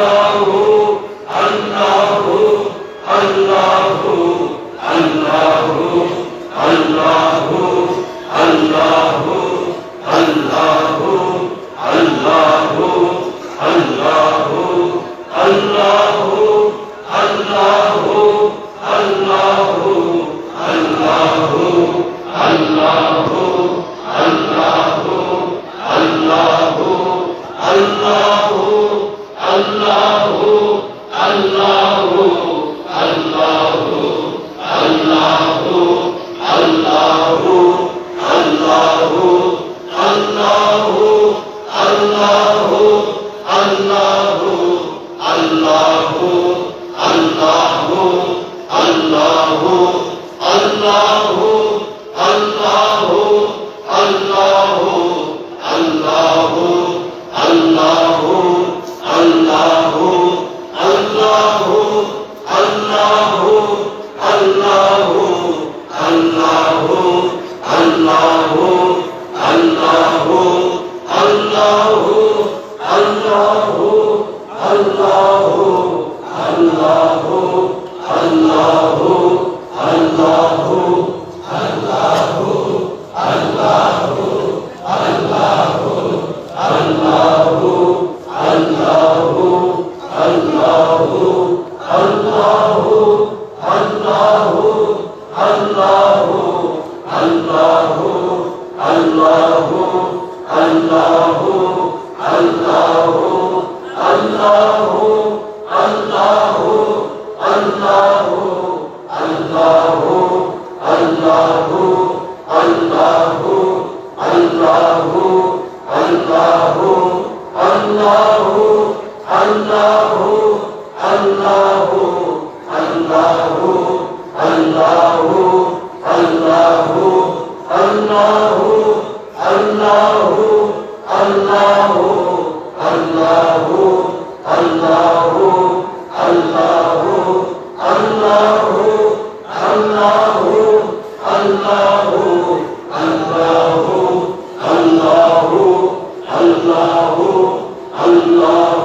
다. আল্লাহু الله Allah আল্লাহ আল্লাহ।